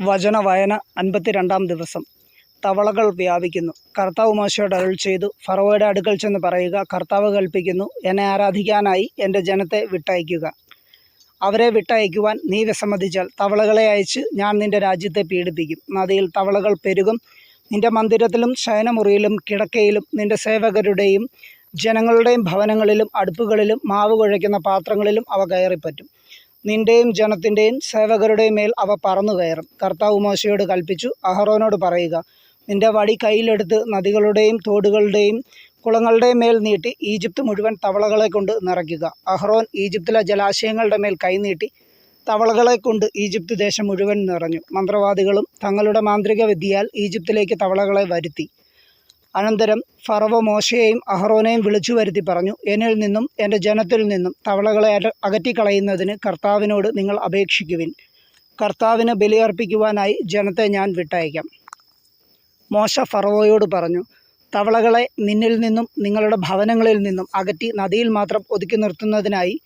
വചന വായന അൻപത്തിരണ്ടാം ദിവസം. തവളകൾ വ്യാപിക്കുന്നു. കർത്താവ് മോശയോട് അരുൾ ചെയ്തു. ഫറവോയുടെ അടുക്കൽ ചെന്ന് പറയുക കർത്താവ് കൽപ്പിക്കുന്നു എന്നെ ആരാധിക്കാനായി എന്റെ ജനത്തെ വിട്ടയക്കുക. അവരെ വിട്ടയക്കുവാൻ നീ വിസമ്മതിച്ചാൽ തവളകളെ അയച്ച് ഞാൻ നിന്റെ രാജ്യത്തെ പീഡിപ്പിക്കും. നദിയിൽ തവളകൾ പെരുകും. നിന്റെ മന്ദിരത്തിലും ശയനമുറിയിലും കിടക്കയിലും നിന്റെ സേവകരുടെയും ജനങ്ങളുടെയും ഭവനങ്ങളിലും അടുപ്പുകളിലും മാവ് കുഴയ്ക്കുന്ന പാത്രങ്ങളിലും അവ കയറിപ്പറ്റും. നിന്റെയും ജനത്തിന്റെയും സേവകരുടെയും മേൽ അവ പറന്നു കയറും. കർത്താവ് മോശയോട് കൽപ്പിച്ചു അഹറോനോട് പറയുക നിന്റെ വടി കയ്യിലെടുത്ത് നദികളുടെയും തോടുകളുടെയും കുളങ്ങളുടെയും മേൽ നീട്ടി ഈജിപ്ത് മുഴുവൻ തവളകളെ കൊണ്ട് നിറയ്ക്കുക. അഹ്റോൻ ഈജിപ്തിലെ ജലാശയങ്ങളുടെ മേൽ കൈനീട്ടി തവളകളെ കൊണ്ട് ഈജിപ്ത് ദേശം മുഴുവൻ നിറഞ്ഞു. മന്ത്രവാദികളും തങ്ങളുടെ മാന്ത്രിക വിദ്യയാൽ ഈജിപ്തിലേക്ക് തവളകളെ വരുത്തി. അനന്തരം ഫറവോ മോശയെയും അഹ്റോനെയും വിളിച്ചു വരുത്തി പറഞ്ഞു എന്നിൽ നിന്നും എന്റെ ജനത്തിൽ നിന്നും തവളകളെ അകറ്റിക്കളയുന്നതിന് കർത്താവിനോട് നിങ്ങൾ അപേക്ഷിക്കുവിൻ. കർത്താവിന് ബലിയർപ്പിക്കുവാനായി ജനത്തെ ഞാൻ വിട്ടയക്കാം. മോശ ഫറവോയോട് പറഞ്ഞു തവളകളെ നിന്നിൽ നിന്നും നിങ്ങളുടെ ഭവനങ്ങളിൽ നിന്നും അകറ്റി നദിയിൽ മാത്രം ഒതുക്കി നിർത്തുന്നതിനായി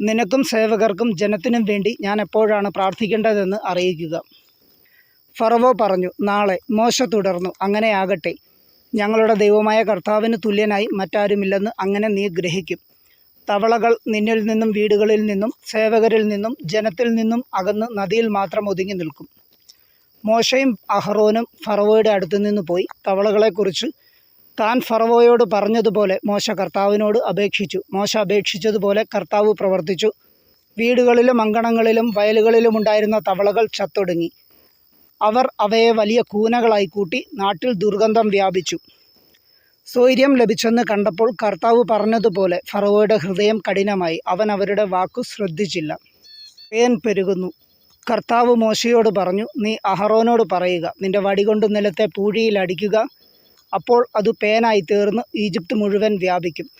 നിനക്കും സേവകർക്കും ജനത്തിനും വേണ്ടി ഞാൻ എപ്പോഴാണ് പ്രാർത്ഥിക്കേണ്ടതെന്ന് അറിയിക്കുക. ഫറവോ പറഞ്ഞു നാളെ മോശ തുടർന്നു അങ്ങനെയാകട്ടെ. ഞങ്ങളുടെ ദൈവമായ കർത്താവിന് തുല്യനായി മറ്റാരുമില്ലെന്ന് അങ്ങനെ നീ ഗ്രഹിക്കും. തവളകൾ നിന്നിൽ നിന്നും വീടുകളിൽ നിന്നും സേവകരിൽ നിന്നും ജനത്തിൽ നിന്നും അകന്ന് നദിയിൽ മാത്രം ഒതുങ്ങി നിൽക്കും. മോശയും അഹ്റോനും ഫറവോയുടെ അടുത്തു നിന്ന് പോയി തവളകളെക്കുറിച്ച് താൻ ഫറവോയോട് പറഞ്ഞതുപോലെ മോശ കർത്താവിനോട് അപേക്ഷിച്ചു. മോശ അപേക്ഷിച്ചതുപോലെ കർത്താവ് പ്രവർത്തിച്ചു. വീടുകളിലും അങ്കണങ്ങളിലും വയലുകളിലും ഉണ്ടായിരുന്ന തവളകൾ ചത്തൊടുങ്ങി. അവർ അവയെ വലിയ കൂനകളായി കൂട്ടി നാട്ടിൽ ദുർഗന്ധം വ്യാപിച്ചു. സ്വൈര്യം ലഭിച്ചെന്ന് കണ്ടപ്പോൾ കർത്താവ് പറഞ്ഞതുപോലെ ഫറവോയുടെ ഹൃദയം കഠിനമായി. അവൻ അവരുടെ വാക്കു ശ്രദ്ധിച്ചില്ല. പേൻ പെരുകുന്നു. കർത്താവ് മോശയോട് പറഞ്ഞു നീ അഹറോനോട് പറയുക. നിന്റെ വടികൊണ്ട് നിലത്തെ പൂഴിയിൽ അടിക്കുക. അപ്പോൾ അത് പേനായി തീർന്ന് ഈജിപ്ത് മുഴുവൻ വ്യാപിക്കും.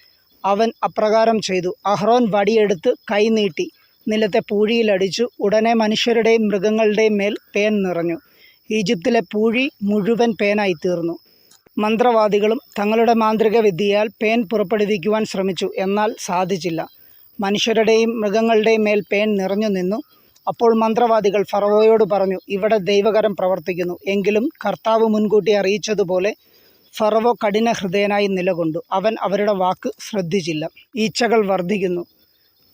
അവൻ അപ്രകാരം ചെയ്തു. അഹ്റോൻ വടിയെടുത്ത് കൈ നീട്ടി നിലത്തെ പൂഴിയിലടിച്ചു ഉടനെ മനുഷ്യരുടെയും മൃഗങ്ങളുടെയും മേൽ പേൻ നിറഞ്ഞു. ഈജിപ്തിലെ പൂഴി മുഴുവൻ പേനായി തീർന്നു. മന്ത്രവാദികളും തങ്ങളുടെ മാന്ത്രിക വിദ്യയാൽ പേൻ പുറപ്പെടുവിക്കുവാൻ ശ്രമിച്ചു. എന്നാൽ സാധിച്ചില്ല. മനുഷ്യരുടെയും മൃഗങ്ങളുടെയും മേൽ പേൻ നിറഞ്ഞു നിന്നു. അപ്പോൾ മന്ത്രവാദികൾ ഫറവോയോട് പറഞ്ഞു ഇവിടെ ദൈവകരം പ്രവർത്തിക്കുന്നു. എങ്കിലും കർത്താവ് മുൻകൂട്ടി അറിയിച്ചതുപോലെ ഫറവോ കഠിന ഹൃദയനായി നിലകൊണ്ടു. അവൻ അവരുടെ വാക്ക് ശ്രദ്ധിച്ചില്ല. ഈച്ചകൾ വർദ്ധിക്കുന്നു.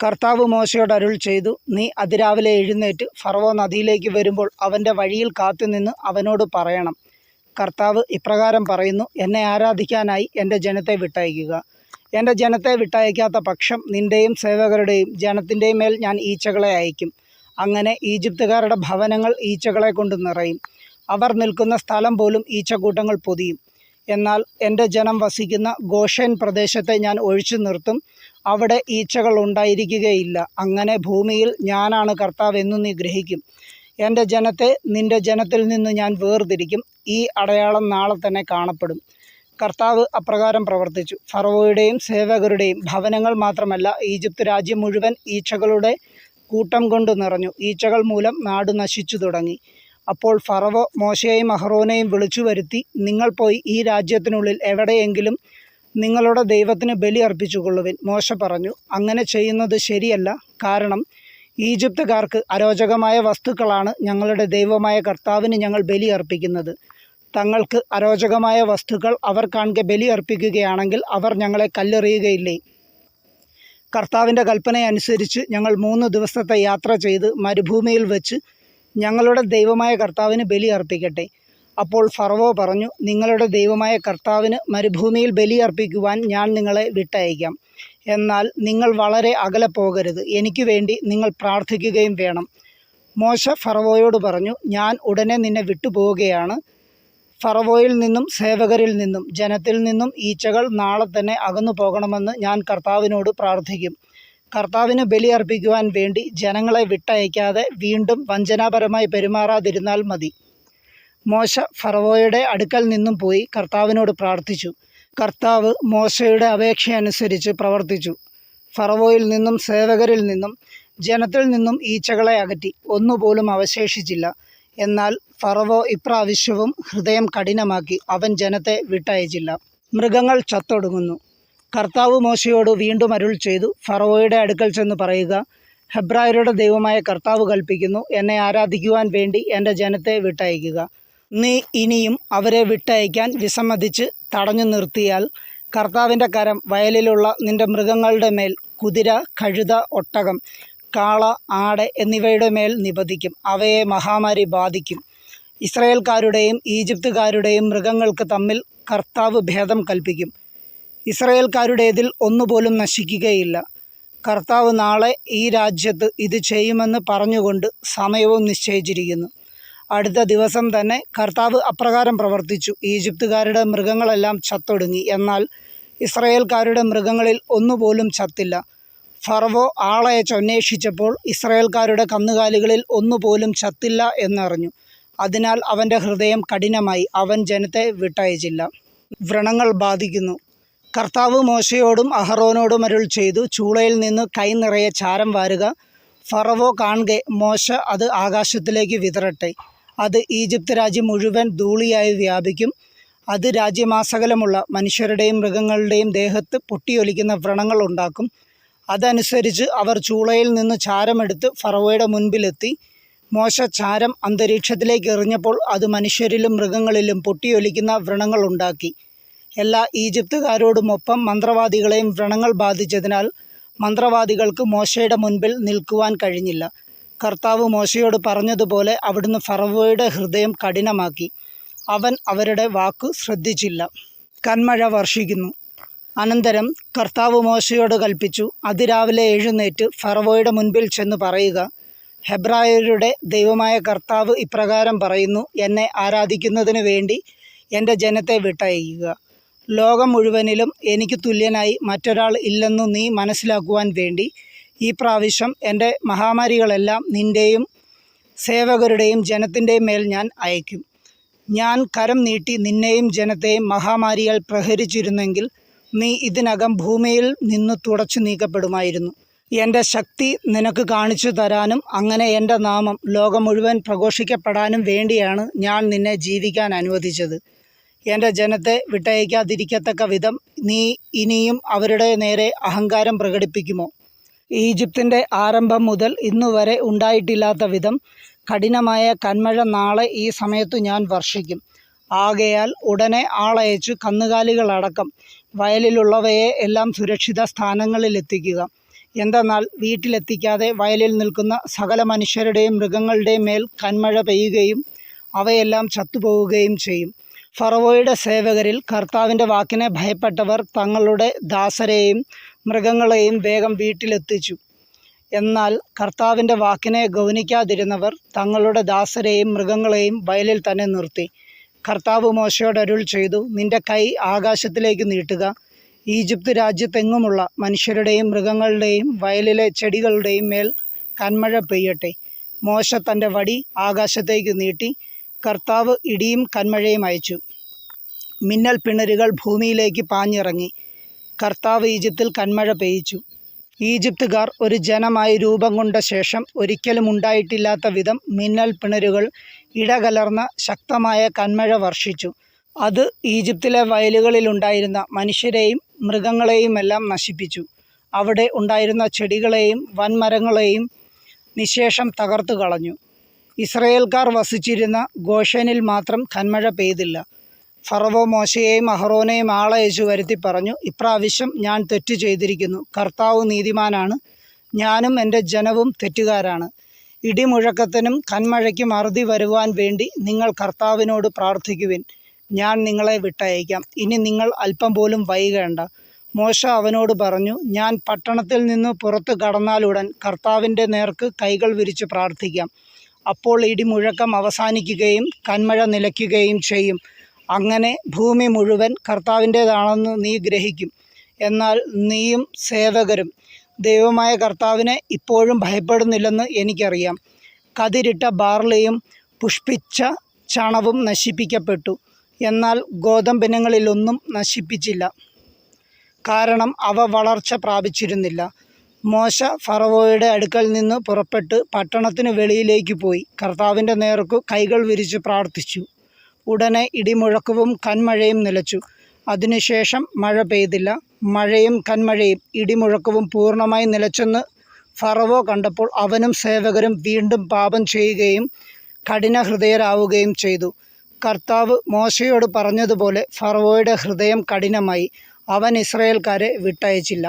കർത്താവ് മോശയോട് അരുൾ ചെയ്തു നീ അതിരാവിലെ എഴുന്നേറ്റ് ഫറവോ നദിയിലേക്ക് വരുമ്പോൾ അവന്റെ വഴിയിൽ കാത്തുനിന്ന് അവനോട് പറയണം. കർത്താവ് ഇപ്രകാരം പറയുന്നു എന്നെ ആരാധിക്കാനായി എന്റെ ജനത്തെ വിട്ടയക്കുക. എന്റെ ജനത്തെ വിട്ടയക്കാത്ത പക്ഷം നിന്റെയും സേവകരുടെയും ജനത്തിന്റെയും മേൽ ഞാൻ ഈച്ചകളെ അയക്കും അങ്ങനെ ഈജിപ്തുകാരുടെ ഭവനങ്ങൾ ഈച്ചകളെ കൊണ്ട് നിറയും. അവർ നിൽക്കുന്ന സ്ഥലം പോലും ഈച്ചക്കൂട്ടങ്ങൾ പൊതിയും. എന്നാൽ എന്റെ ജനം വസിക്കുന്ന ഗോഷൻ പ്രദേശത്തെ ഞാൻ ഒഴിച്ചു നിർത്തും. അവിടെ ഈച്ചകൾ ഉണ്ടായിരിക്കുകയില്ല. അങ്ങനെ ഭൂമിയിൽ ഞാനാണ് കർത്താവ് എന്നു നീ ഗ്രഹിക്കും. എന്റെ ജനത്തെ നിന്റെ ജനത്തിൽ നിന്ന് ഞാൻ വേർതിരിക്കും. ഈ അടയാളം നാളെ തന്നെ കാണപ്പെടും. കർത്താവ് അപ്രകാരം പ്രവർത്തിച്ചു. ഫറവോയുടെയും സേവകരുടെയും ഭവനങ്ങൾ മാത്രമല്ല ഈജിപ്ത് രാജ്യം മുഴുവൻ ഈച്ചകളുടെ കൂട്ടം കൊണ്ട് നിറഞ്ഞു. ഈച്ചകൾ മൂലം നാട് നശിച്ചു തുടങ്ങി. അപ്പോൾ ഫറവോ മോശയെയും അഹ്റോനെയും വിളിച്ചു വരുത്തി നിങ്ങൾ പോയി ഈ രാജ്യത്തിനുള്ളിൽ എവിടെയെങ്കിലും നിങ്ങളുടെ ദൈവത്തിന് ബലി അർപ്പിച്ചുകൊള്ളുവിൻ. മോശ പറഞ്ഞു അങ്ങനെ ചെയ്യുന്നത് ശരിയല്ല. കാരണം ഈജിപ്തുകാർക്ക് അരോചകമായ വസ്തുക്കളാണ് ഞങ്ങളുടെ ദൈവമായ കർത്താവിന് ഞങ്ങൾ ബലി അർപ്പിക്കുന്നത്. തങ്ങൾക്ക് അരോചകമായ വസ്തുക്കൾ അവർ കാണുക ബലി അർപ്പിക്കുകയാണെങ്കിൽ അവർ ഞങ്ങളെ കല്ലെറിയുകയില്ലേ? കർത്താവിന്റെ കൽപ്പനയനുസരിച്ച് ഞങ്ങൾ മൂന്ന് ദിവസത്തെ യാത്ര ചെയ്ത് മരുഭൂമിയിൽ വെച്ച് ഞങ്ങളുടെ ദൈവമായ കർത്താവിന് ബലി അർപ്പിക്കട്ടെ. അപ്പോൾ ഫറവോ പറഞ്ഞു നിങ്ങളുടെ ദൈവമായ കർത്താവിന് മരുഭൂമിയിൽ ബലി അർപ്പിക്കുവാൻ ഞാൻ നിങ്ങളെ വിട്ടയക്കാം എന്നാൽ നിങ്ങൾ വളരെ അകലെ പോകരുത്. എനിക്ക് വേണ്ടി നിങ്ങൾ പ്രാർത്ഥിക്കുകയും വേണം. മോശ ഫറവോയോട് പറഞ്ഞു ഞാൻ ഉടനെ നിന്നെ വിട്ടുപോവുകയാണ്. ഫറവോയിൽ നിന്നും സേവകരിൽ നിന്നും ജനത്തിൽ നിന്നും ഈച്ചകൾ നാളെ തന്നെ അകന്നു പോകണമെന്ന് ഞാൻ കർത്താവിനോട് പ്രാർത്ഥിക്കും. കർത്താവിന് ബലി അർപ്പിക്കുവാൻ വേണ്ടി ജനങ്ങളെ വിട്ടയക്കാതെ വീണ്ടും വഞ്ചനാപരമായി പെരുമാറാതിരുന്നാൽ മതി. മോശ ഫറവോയുടെ അടുക്കൽ നിന്നും പോയി കർത്താവിനോട് പ്രാർത്ഥിച്ചു. കർത്താവ് മോശയുടെ അപേക്ഷയനുസരിച്ച് പ്രവർത്തിച്ചു. ഫറവോയിൽ നിന്നും സേവകരിൽ നിന്നും ജനത്തിൽ നിന്നും ഈച്ചകളെ അകറ്റി. ഒന്നുപോലും അവശേഷിച്ചില്ല. എന്നാൽ ഫറവോ ഇപ്രാവശ്യവും ഹൃദയം കഠിനമാക്കി. അവൻ ജനത്തെ വിട്ടയച്ചില്ല. മൃഗങ്ങൾ ചത്തൊടുങ്ങുന്നു. കർത്താവ് മോശയോട് വീണ്ടും അരുൾ ചെയ്തു. ഫറവോയുടെ അടുക്കൽ ചെന്ന് പറയുക ഹെബ്രായരുടെ ദൈവമായ കർത്താവ് കൽപ്പിക്കുന്നു. എന്നെ ആരാധിക്കുവാൻ വേണ്ടി എന്റെ ജനത്തെ വിട്ടയക്കുക. നീ ഇനിയും അവരെ വിട്ടയക്കാൻ വിസമ്മതിച്ച് തടഞ്ഞു നിർത്തിയാൽ കർത്താവിന്റെ കരം വയലിലുള്ള നിന്റെ മൃഗങ്ങളുടെ മേൽ കുതിര കഴുത ഒട്ടകം കാള ആട് എന്നിവയുടെ മേൽ നിപതിക്കും. അവയെ മഹാമാരി ബാധിക്കും. ഇസ്രയേൽക്കാരുടെയും ഈജിപ്തുകാരുടെയും മൃഗങ്ങൾക്ക് തമ്മിൽ കർത്താവ് ഭേദം കൽപ്പിക്കും. ഇസ്രയേൽക്കാരുടേതിൽ ഒന്നുപോലും നശിക്കുകയില്ല. കർത്താവ് നാളെ ഈ രാജ്യത്ത് ഇത് ചെയ്യുമെന്ന് പറഞ്ഞുകൊണ്ട് സമയവും നിശ്ചയിച്ചിരിക്കുന്നു. അടുത്ത ദിവസം തന്നെ കർത്താവ് അപ്രകാരം പ്രവർത്തിച്ചു. ഈജിപ്തുകാരുടെ മൃഗങ്ങളെല്ലാം ചത്തൊടുങ്ങി. എന്നാൽ ഇസ്രയേൽക്കാരുടെ മൃഗങ്ങളിൽ ഒന്നുപോലും ചത്തില്ല. ഫറവോ ആളയച്ചന്വേഷിച്ചപ്പോൾ ഇസ്രയേൽക്കാരുടെ കന്നുകാലികളിൽ ഒന്നുപോലും ചത്തില്ല എന്നറിഞ്ഞു. അതിനാൽ അവന്റെ ഹൃദയം കഠിനമായി. അവൻ ജനത്തെ വിട്ടയച്ചില്ല. വ്രണങ്ങൾ ബാധിക്കുന്നു. കർത്താവ് മോശയോടും അഹറോനോടും അരുൾ ചെയ്തു. ചൂളയിൽ നിന്ന് കൈ നിറയെ ചാരം വാരുക. ഫറവോ കാണുക മോശ അത് ആകാശത്തിലേക്ക് വിതറട്ടെ. അത് ഈജിപ്ത് രാജ്യം മുഴുവൻ ധൂളിയായി വ്യാപിക്കും. അത് രാജ്യമാസകലമുള്ള മനുഷ്യരുടെയും മൃഗങ്ങളുടെയും ദേഹത്ത് പൊട്ടിയൊലിക്കുന്ന വ്രണങ്ങൾ ഉണ്ടാക്കും. അതനുസരിച്ച് അവർ ചൂളയിൽ നിന്ന് ചാരമെടുത്ത് ഫറവയുടെ മുൻപിലെത്തി. മോശ ചാരം അന്തരീക്ഷത്തിലേക്ക് എറിഞ്ഞപ്പോൾ അത് മനുഷ്യരിലും മൃഗങ്ങളിലും പൊട്ടിയൊലിക്കുന്ന വ്രണങ്ങൾ ഉണ്ടാക്കി. എല്ലാ ഈജിപ്തുകാരോടുമൊപ്പം മന്ത്രവാദികളെയും വ്രണങ്ങൾ ബാധിച്ചതിനാൽ മന്ത്രവാദികൾക്ക് മോശയുടെ മുൻപിൽ നിൽക്കുവാൻ കഴിഞ്ഞില്ല. കർത്താവ് മോശയോട് പറഞ്ഞതുപോലെ അവിടുന്ന് ഫറവോയുടെ ഹൃദയം കഠിനമാക്കി. അവൻ അവരുടെ വാക്ക് ശ്രദ്ധിച്ചില്ല. കന്മഴ വർഷിക്കുന്നു. അനന്തരം കർത്താവ് മോശയോട് കൽപ്പിച്ചു അതിരാവിലെ എഴുന്നേറ്റ് ഫറവോയുടെ മുൻപിൽ ചെന്ന് പറയുക. ഹെബ്രായരുടെ ദൈവമായ കർത്താവ് ഇപ്രകാരം പറയുന്നു എന്നെ ആരാധിക്കുന്നതിന് വേണ്ടി എന്റെ ജനത്തെ വിട്ടയക്കുക ലോകം മുഴുവനിലും എനിക്ക് തുല്യനായി മറ്റൊരാൾ ഇല്ലെന്നു നീ മനസ്സിലാക്കുവാൻ വേണ്ടി ഈ പ്രാവശ്യം എന്റെ മഹാമാരികളെല്ലാം നിന്റെയും സേവകരുടെയും ജനത്തിന്റെയും മേൽ ഞാൻ അയക്കും. ഞാൻ കരം നീട്ടി നിന്നെയും ജനത്തെയും മഹാമാരികൾ പ്രഹരിച്ചിരുന്നെങ്കിൽ നീ ഇതിനകം ഭൂമിയിൽ നിന്ന് തുടച്ചു നീക്കപ്പെടുമായിരുന്നു. എന്റെ ശക്തി നിനക്ക് കാണിച്ചു തരാനും അങ്ങനെ എന്റെ നാമം ലോകം മുഴുവൻ പ്രഘോഷിക്കപ്പെടാനും വേണ്ടിയാണ് ഞാൻ നിന്നെ ജീവിക്കാൻ അനുവദിച്ചത്. എന്റെ ജനത്തെ വിട്ടയക്കാതിരിക്കത്തക്ക വിധം നീ ഇനിയും അവരുടെ നേരെ അഹങ്കാരം പ്രകടിപ്പിക്കുമോ? ഈജിപ്തിന്റെ ആരംഭം മുതൽ ഇന്നുവരെ ഉണ്ടായിട്ടില്ലാത്ത വിധം കഠിനമായ കന്മഴ നാളെ ഈ സമയത്തു ഞാൻ വർഷിക്കും. ആകയാൽ ഉടനെ ആളയച്ചു കന്നുകാലികളടക്കം വയലിലുള്ളവയെ എല്ലാം സുരക്ഷിത സ്ഥാനങ്ങളിൽ എത്തിക്കുക എന്തെന്നാൽ വീട്ടിലെത്തിക്കാതെ വയലിൽ നിൽക്കുന്ന സകല മനുഷ്യരുടെയും മൃഗങ്ങളുടെയും മേൽ കന്മഴ പെയ്യുകയും അവയെല്ലാം ചത്തുപോവുകയും ചെയ്യും. ഫറവോയുടെ സേവകരിൽ കർത്താവിന്റെ വാക്കിനെ ഭയപ്പെട്ടവർ തങ്ങളുടെ ദാസരെയും മൃഗങ്ങളെയും വേഗം വീട്ടിലെത്തിച്ചു. എന്നാൽ കർത്താവിന്റെ വാക്കിനെ ഗൗനിക്കാതിരുന്നവർ തങ്ങളുടെ ദാസരെയും മൃഗങ്ങളെയും വയലിൽ തന്നെ നിർത്തി. കർത്താവ് മോശയോട് അരുൾ ചെയ്തു നിന്റെ കൈ ആകാശത്തിലേക്ക് നീട്ടുക. ഈജിപ്ത് രാജ്യത്തെങ്ങുമുള്ള മനുഷ്യരുടെയും മൃഗങ്ങളുടെയും വയലിലെ ചെടികളുടെയും മേൽ കന്മഴ പെയ്യട്ടെ. മോശ തന്റെ വടി ആകാശത്തേക്ക് നീട്ടി. കർത്താവ് ഇടിയും കന്മഴയും അയച്ചു. മിന്നൽ പിണരുകൾ ഭൂമിയിലേക്ക് പാഞ്ഞിറങ്ങി. കർത്താവ് ഈജിപ്തിൽ കന്മഴ പെയ്യിച്ചു. ഈജിപ്തുകാർ ഒരു ജനമായി രൂപം കൊണ്ട ശേഷം ഒരിക്കലും ഉണ്ടായിട്ടില്ലാത്ത വിധം മിന്നൽ പിണരുകൾ ഇടകലർന്ന ശക്തമായ കന്മഴ വർഷിച്ചു. അത് ഈജിപ്തിലെ വയലുകളിലുണ്ടായിരുന്ന മനുഷ്യരെയും മൃഗങ്ങളെയുമെല്ലാം നശിപ്പിച്ചു. അവിടെ ഉണ്ടായിരുന്ന ചെടികളെയും വൻമരങ്ങളെയും നിശേഷം തകർത്തു കളഞ്ഞു. ഇസ്രയേൽക്കാർ വസിച്ചിരുന്ന ഗോഷനിൽ മാത്രം കന്മഴ പെയ്തില്ല. ഫറവോ മോശയെയും അഹ്റോനെയും ആളയച്ചു വരുത്തി പറഞ്ഞു ഇപ്രാവശ്യം ഞാൻ തെറ്റ് ചെയ്തിരിക്കുന്നു. കർത്താവ് നീതിമാനാണ്. ഞാനും എന്റെ ജനവും തെറ്റുകാരാണ്. ഇടിമുഴക്കത്തിനും കന്മഴയ്ക്കും അറുതി വരുവാൻ വേണ്ടി നിങ്ങൾ കർത്താവിനോട് പ്രാർത്ഥിക്കുവിൻ. ഞാൻ നിങ്ങളെ വിട്ടയക്കാം. ഇനി നിങ്ങൾ അല്പം പോലും വൈകേണ്ട മോശ അവനോട് പറഞ്ഞു ഞാൻ പട്ടണത്തിൽ നിന്ന് പുറത്ത് കടന്നാലുടൻ കർത്താവിന്റെ നേർക്ക് കൈകൾ വിരിച്ച് പ്രാർത്ഥിക്കാം. അപ്പോൾ ഇടിമുഴക്കം അവസാനിക്കുകയും കന്മഴ നിലയ്ക്കുകയും ചെയ്യും. അങ്ങനെ ഭൂമി മുഴുവൻ കർത്താവിന്റേതാണെന്ന് നീ ഗ്രഹിക്കും. എന്നാൽ നീയും സേവകരും ദൈവമായ കർത്താവിനെ ഇപ്പോഴും ഭയപ്പെടുന്നില്ലെന്ന് എനിക്കറിയാം. കതിരിട്ട ബാർലിയും പുഷ്പിച്ച ചണവും നശിപ്പിക്കപ്പെട്ടു. എന്നാൽ ഗോതമ്പിനങ്ങളിലൊന്നും നശിപ്പിച്ചില്ല. കാരണം അവ വളർച്ച പ്രാപിച്ചിരുന്നില്ല. മോശ ഫറവോയുടെ അടുക്കൽ നിന്ന് പുറപ്പെട്ട് പട്ടണത്തിന് വെളിയിലേക്ക് പോയി. കർത്താവിന്റെ നേർക്കു കൈകൾ വിരിച്ച് പ്രാർത്ഥിച്ചു. ഉടനെ ഇടിമുഴക്കവും കന്മഴയും നിലച്ചു. അതിനുശേഷം മഴ പെയ്തില്ല. മഴയും കന്മഴയും ഇടിമുഴക്കവും പൂർണമായി നിലച്ചെന്ന് ഫറവോ കണ്ടപ്പോൾ അവനും സേവകരും വീണ്ടും പാപം ചെയ്യുകയും കഠിനഹൃദയരാവുകയും ചെയ്തു. കർത്താവ് മോശയോട് പറഞ്ഞതുപോലെ ഫറവോയുടെ ഹൃദയം കഠിനമായി. അവൻ ഇസ്രായേൽക്കാരെ വിട്ടയച്ചില്ല.